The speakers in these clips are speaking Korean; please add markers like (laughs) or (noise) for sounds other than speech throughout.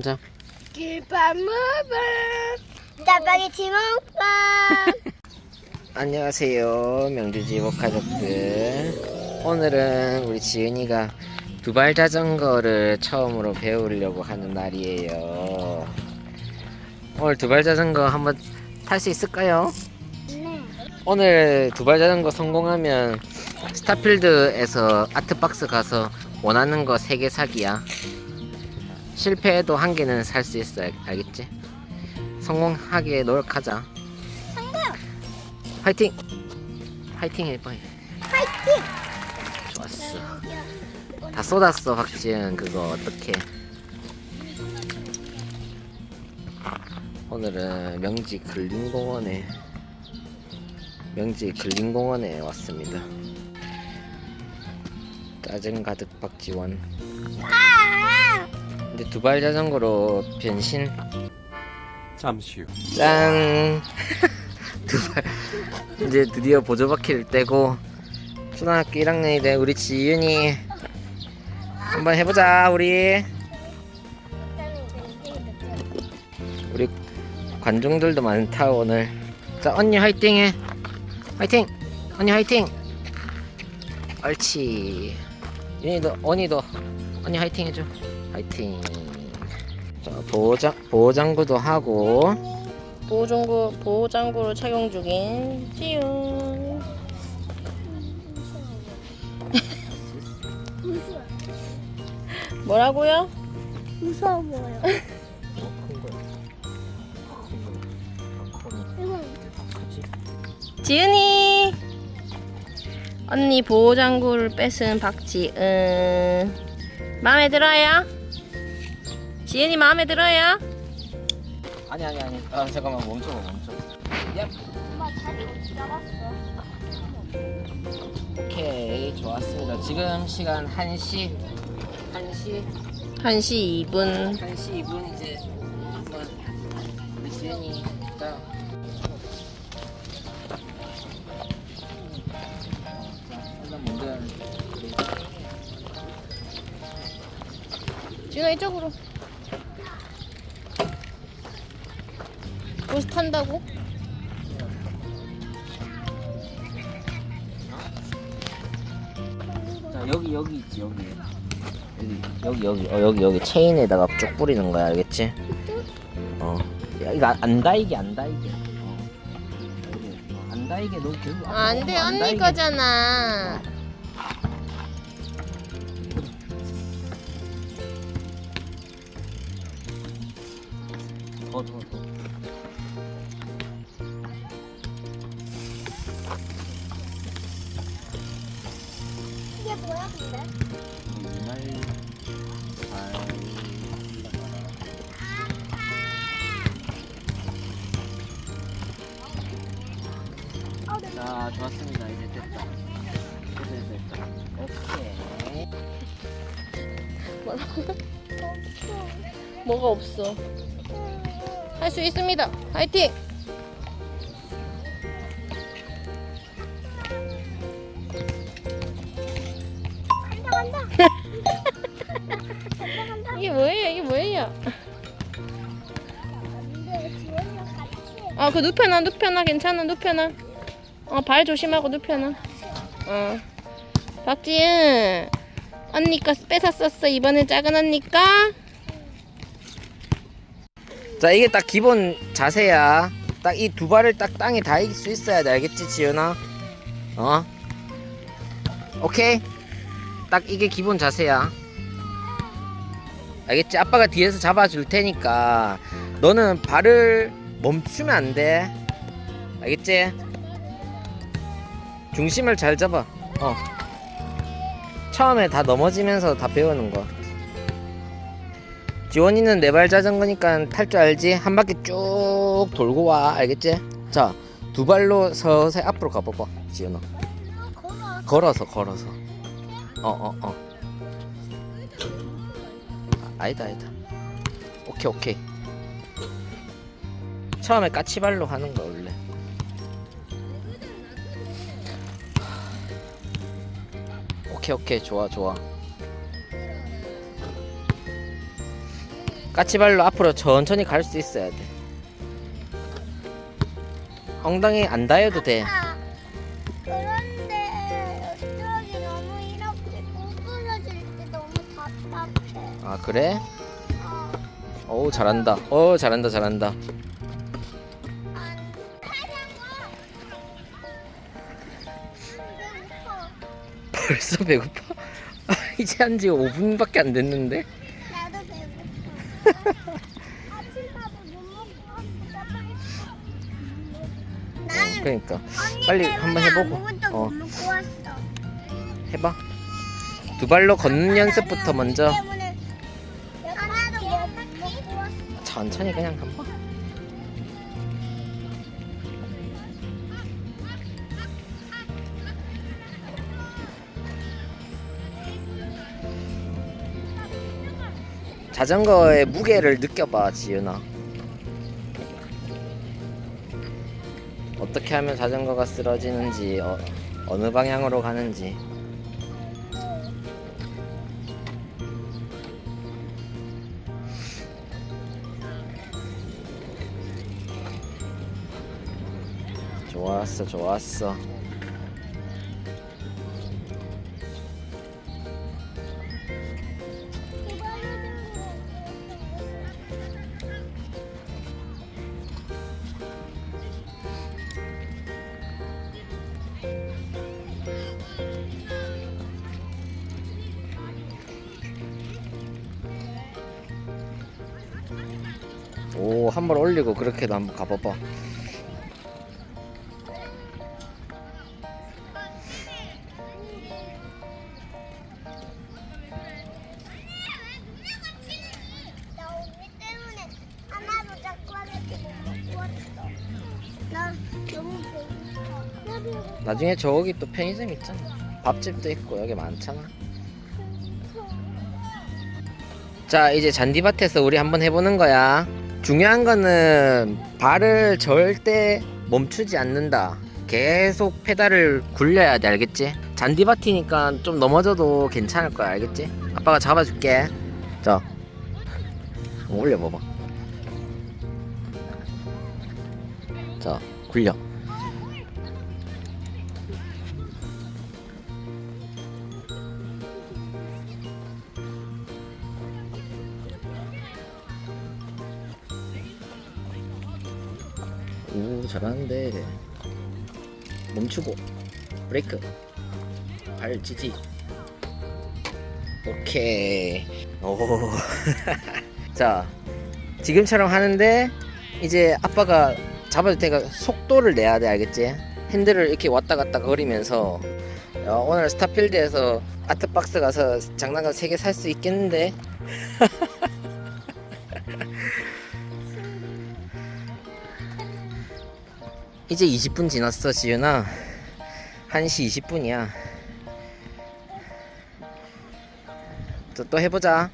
자, 김밥 먹어. 짜파게티 먹어. 안녕하세요. 명주지복 가족들. 오늘은 우리 지은이가 두발 자전거를 처음으로 배우려고 하는 날이에요. 오늘 두발 자전거 한번 탈 수 있을까요? 네. 오늘 두발 자전거 성공하면 스타필드에서 아트박스 가서 원하는 거 3개 사기야. 실패해도 한 개는 살 수 있어. 알겠지? 성공하게 노력하자. 성공. 화이팅! 화이팅 해봐. 파이팅. 좋았어. 다 쏟았어, 박지은. 그거 어떡해. 오늘은 명지 근린공원에 명지 근린공원에 왔습니다. 짜증 가득 박지원. 아. 근데 두발 자전거로 변신. 잠시 후. 짠. (laughs) 두발 이제 드디어 보조바퀴를 떼고 초등학교 1학년이 된 우리 지윤이 한번 해보자 우리 우리 관중들도 많다 오늘 자 언니 화이팅해 화이팅 언니 화이팅 옳지 윤이도 언니도 언니 화이팅 해줘 화이팅 자 보호장 보호장구도 하고 보호장구, 보호장구를 착용 중인 지윤. 무서워. 뭐라고요? 무서워요. 지은이! 언니 보호장구를 뺏은 박지은. 마음에 들어요? 지은이 마음에 들어요? 아니 아니 아니. 아 잠깐만. 멈춰 멈춰. 야. 엄마 자리 어디 잡았어? 오케이. 좋았습니다. 지금 시간 1시. 1시. 1시 2분. 1시 2분 이제 한번 우리 지은이 자 일단 먼저 지은아 이쪽으로. 여기서 탄다고? 자 여기 여기 있지 여기 여기 여기 여기 어 여기 여기 체인에다가 쭉 뿌리는 거야 알겠지? 어 야, 이거 안, 안 다이게 안 다이게 어. 여기, 어, 안 다이게 너 결국 안 돼, 안 언니 다이게. 거잖아. 더더 더. 이게 뭐야 근데? 이날 잘 어, 네. 자, 좋았습니다. 이제 됐다. 됐다, 됐다. 오케이. 뭐가 없어. 할 수 있습니다. 화이팅! 그 눕혀놔, 눕혀놔. 괜찮아, 눕혀놔. 어, 발 조심하고 눕혀놔. 어. 박지은, 언니가 뺏었었어. 이번엔 작은 언니까. 자, 이게 딱 기본 자세야. 딱 이 두 발을 딱 땅에 닿을 수 있어야 돼. 알겠지, 지연아? 어? 오케이? 딱 이게 기본 자세야. 알겠지? 아빠가 뒤에서 잡아줄 테니까 너는 발을 멈추면 안 돼. 알겠지? 중심을 잘 잡아. 어. 처음에 다 넘어지면서 다 배우는 거. 지원이는 네 발 자전거니까 탈 줄 알지? 한 바퀴 쭉 돌고 와. 알겠지? 자, 두 발로 서서히 앞으로 가봐봐. 걸어. 걸어서, 걸어서. 어, 어, 어. 아, 아니다, 아니다. 오케이, 오케이. 처음에 까치발로 하는 거, 원래. 오케이, 오케이. 좋아, 좋아. 까치발로 앞으로 천천히 갈 수 있어야 돼. 엉덩이 안 닿아도 돼. 아빠, 그런데 이쪽이 너무 이렇게 구부러질 때 너무 답답해. 아 그래? 어, 어우 잘한다. 어 잘한다 잘한다. 벌써 배고파? (laughs) 아, 이제 한 지 5분밖에 안 됐는데? 나도 배고파. 아침밥을 못 먹고 왔어. 나는 그러니까 빨리 한번 해보고. 어. 해봐. 두 발로 걷는 연습부터 먼저. 천천히 그냥 한번. 자전거의 무게를 느껴봐, 지윤아. 어떻게 하면 자전거가 쓰러지는지, 어, 어느 방향으로 가는지. 좋았어, 좋았어. 오, 한 번 올리고 그렇게도 한번 가봐봐. 나중에 저기 또 편의점 있잖아. 밥집도 있고 여기 많잖아. 자, 이제 잔디밭에서 우리 한번 해보는 거야. 중요한 거는 발을 절대 멈추지 않는다. 계속 페달을 굴려야 돼, 알겠지? 잔디밭이니까 좀 넘어져도 괜찮을 거야, 알겠지? 아빠가 잡아줄게. 자, 올려봐봐. 자, 굴려. 오 잘하는데. 멈추고. 브레이크. 발 지지. 오케이. 오자 (laughs) 지금처럼 하는데 이제 아빠가 잡아줄 테니까 속도를 내야 돼 알겠지? 핸들을 이렇게 왔다 갔다 거리면서. 야, 오늘 스타필드에서 아트박스 가서 장난감 3개 살 수 있겠는데 (laughs) 이제 20분 지났어 지윤아. 1시 20분이야. 또, 또 해보자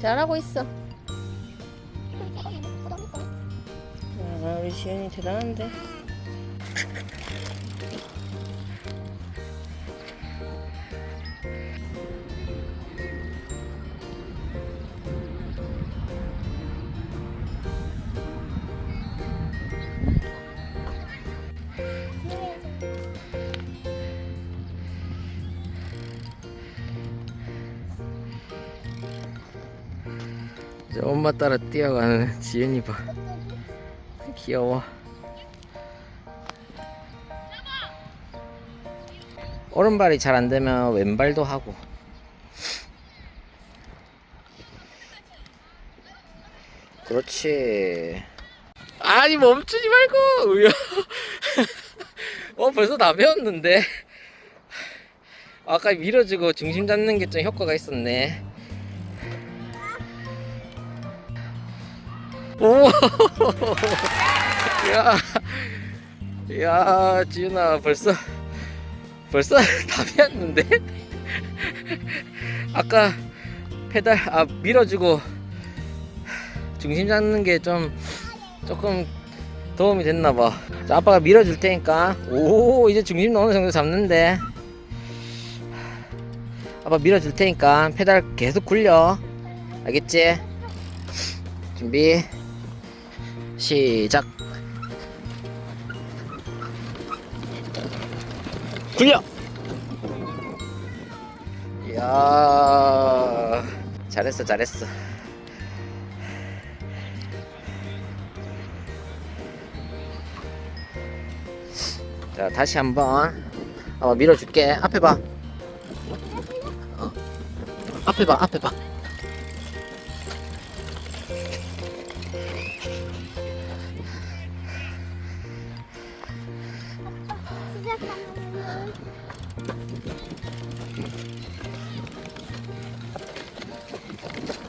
잘하고 있어. (laughs) 아, 우리 지윤이 대단한데. 엄마 따라 뛰어가는 지윤이 봐 귀여워 오른발이 잘 안되면 왼발도 하고 그렇지. 아니 멈추지 말고. (laughs) 어 벌써 다 배웠는데. 아까 밀어주고 중심 잡는 게 좀 효과가 있었네. 오. (laughs) 야. 야, 지윤아 벌써 벌써 (laughs) 다 배웠는데? (laughs) 아까 페달 아 밀어주고 중심 잡는 게 좀 조금 도움이 됐나 봐. 자, 아빠가 밀어줄 테니까. 오, 이제 중심 어느 정도 잡는데. 아빠 밀어줄 테니까 페달 계속 굴려. 알겠지? 준비. 시작. 굴려. 이야, 잘했어, 잘했어. 자 다시 한번 어, 밀어줄게 앞에 봐 어. 앞에 봐 앞에 봐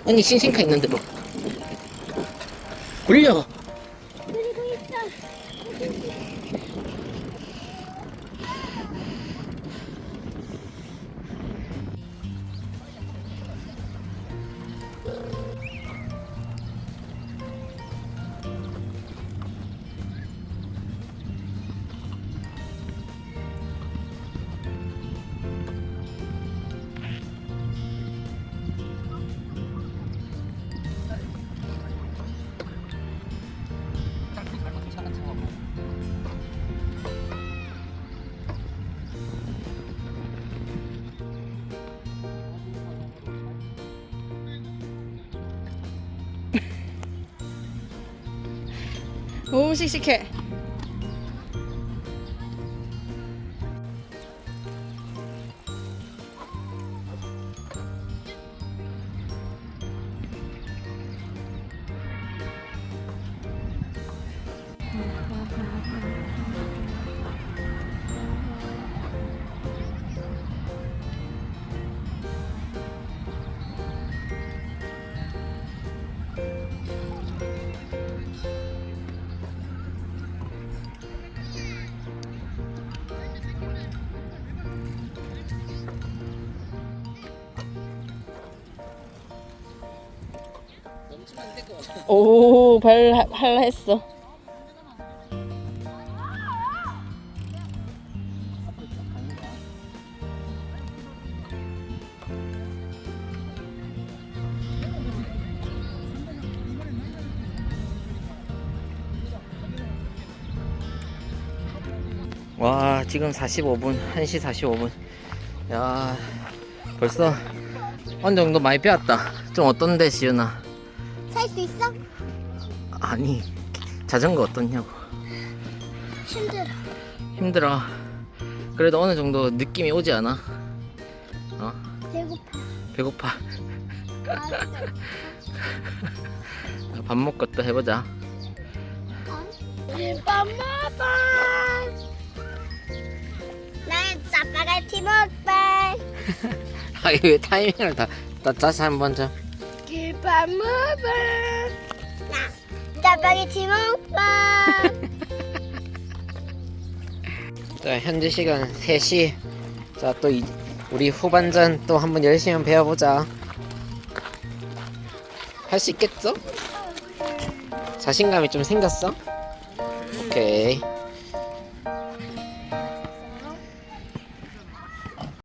언니 싱싱카 있는데 뭐 굴려 그리고 있어. 너무 씩씩해. 오, 발 할라 했어. 와 지금 45분 1시 45분. 야 벌써 어느 정도 많이 배웠다. 좀 어떤데 지윤아 살 수 있어? 아니 자전거 어떻냐고 힘들어. 힘들어 그래도 어느 정도 느낌이 오지 않아? 어? 배고파. 배고파 알았어. (laughs) 밥 먹고 또 해보자 김밥 먹어. 난 짜파게티 먹방. 아 이거 왜 타이밍을 다, 다 다시 한번 좀 김밥 먹어. 나 짜파게티 먹방. 자, 현재 시간 3시. 자, 또 이, 우리 후반전 또 한번 열심히 배워보자. 할 수 있겠어? 자신감이 좀 생겼어? 오케이.